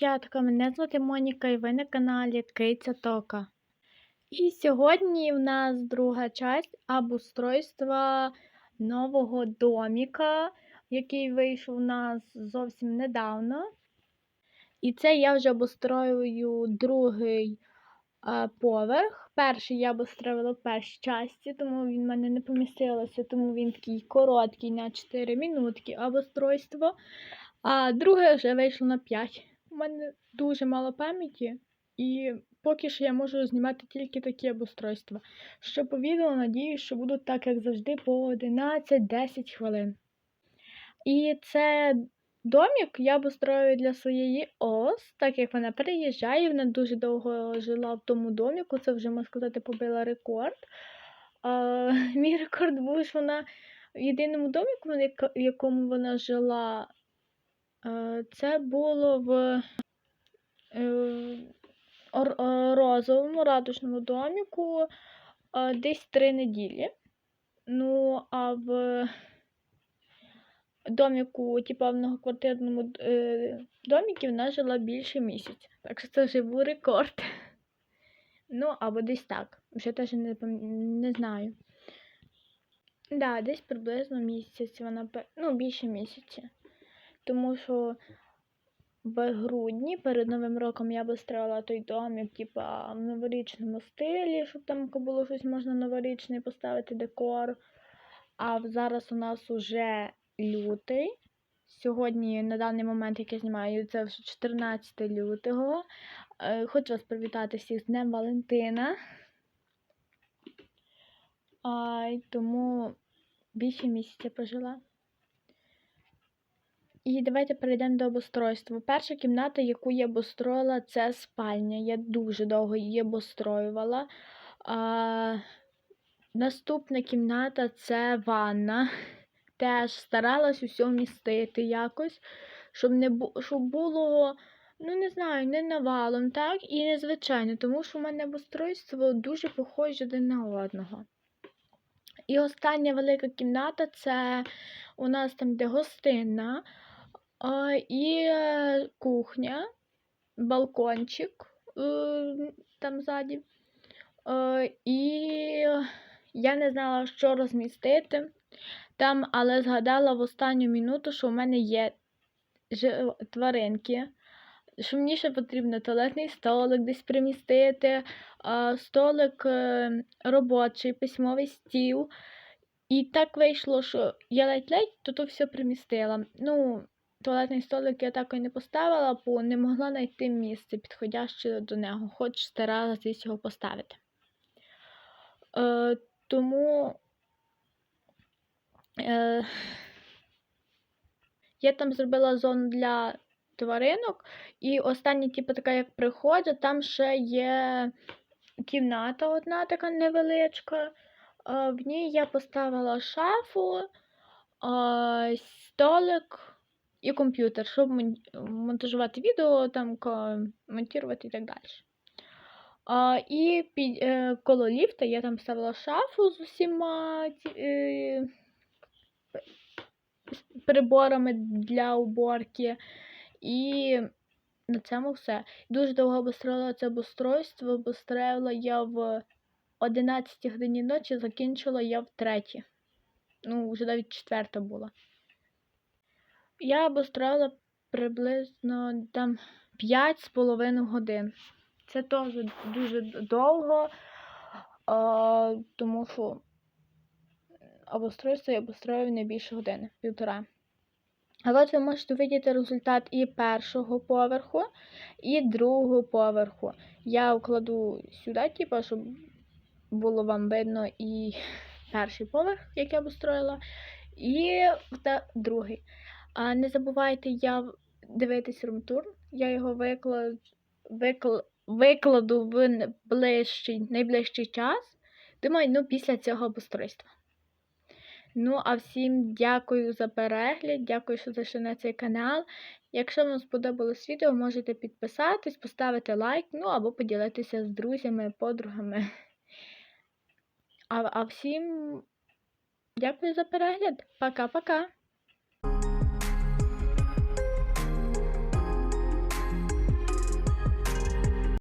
дівчатка, мене звати Моніка і ви на каналі Киця Тока. І сьогодні в нас друга часть обустройства нового доміка, який вийшов у нас зовсім недавно. І це я вже обустроюю другий е, поверх. Перший я обустроювала в першій часті, тому він в мене не помістилося, тому він такий короткий на 4 минутки обустройство. А друге вже вийшло на 5. У мене дуже мало пам'яті, і поки що я можу знімати тільки такі обустройства. Що по відео, надіюсь, що будуть так, як завжди, по 11-10 хвилин. І це домик я обустрою для своєї ос, так як вона переїжджає, вона дуже довго жила в тому доміку, це вже, можна сказати, побила рекорд. А, мій рекорд був, що вона в єдиному доміку, в якому вона жила. Е, Це було в е, е, розовому радужному доміку десь три неділі. Ну, а в доміку, типу, в многоквартирному доміку вона жила більше місяця. Так що це вже був рекорд. Ну, або десь так. Вже теж не, не знаю. Да, десь приблизно місяць вона ну, більше місяця. Тому що в грудні перед Новим роком я би строїла той домик, типа в новорічному стилі, щоб там було щось можна новорічне поставити декор. А зараз у нас уже лютий. Сьогодні, на даний момент, як я знімаю, це вже 14 лютого. Е, Хочу вас привітати всіх з Днем Валентина. А, тому більше місяця прожила. І давайте перейдемо до обустройства. Перша кімната, яку я обустроїла, це спальня. Я дуже довго її обустроювала. А, наступна кімната це ванна. Теж старалась усе вмістити якось, щоб не бу- щоб було, ну не знаю, не навалом, так, і незвичайно, тому що в мене обустройство дуже похоже один на одного. І остання велика кімната це у нас там, де гостинна, і е, кухня, балкончик е, там ззаді. І я не знала, що розмістити там, але згадала в останню минуту, що в мене є тваринки. Що мені ще потрібно туалетний столик десь примістити, столик робочий, письмовий стіл. І так вийшло, що я ледь-ледь тут все примістила. Ну, туалетний столик я так і не поставила, бо не могла знайти місце підходяще до нього, хоч старалася його поставити. Е, тому е, я там зробила зону для тваринок, і остання, типу, така, як приходять, там ще є кімната одна така невеличка. В ній я поставила шафу, столик і комп'ютер, щоб монтажувати відео, там монтувати і так далі. А, і під, е, коло ліфта я там ставила шафу з усіма е, приборами для уборки. І на цьому все. Дуже довго обустроїла це обустройство. Обустроїла я в 11 годині ночі, закінчила я в 3. Ну, вже навіть четверта була. Я обустроїла приблизно там 5 з половиною годин. Це теж дуже довго, а, тому що обустройство я обустроюю не більше години, півтора. А от ви можете видіти результат і першого поверху, і другого поверху. Я вкладу сюди, типу, щоб було вам видно і перший поверх, як я обустроїла, і та другий. А не забувайте я дивитись румтур. Я його викла... Викл... викладу в ближчий, найближчий час. Думаю, ну після цього обустройства. Ну, а всім дякую за перегляд, дякую, що зайшли на цей канал. Якщо вам сподобалось відео, можете підписатись, поставити лайк, ну або поділитися з друзями, подругами. А, а всім дякую за перегляд. Пока-пока.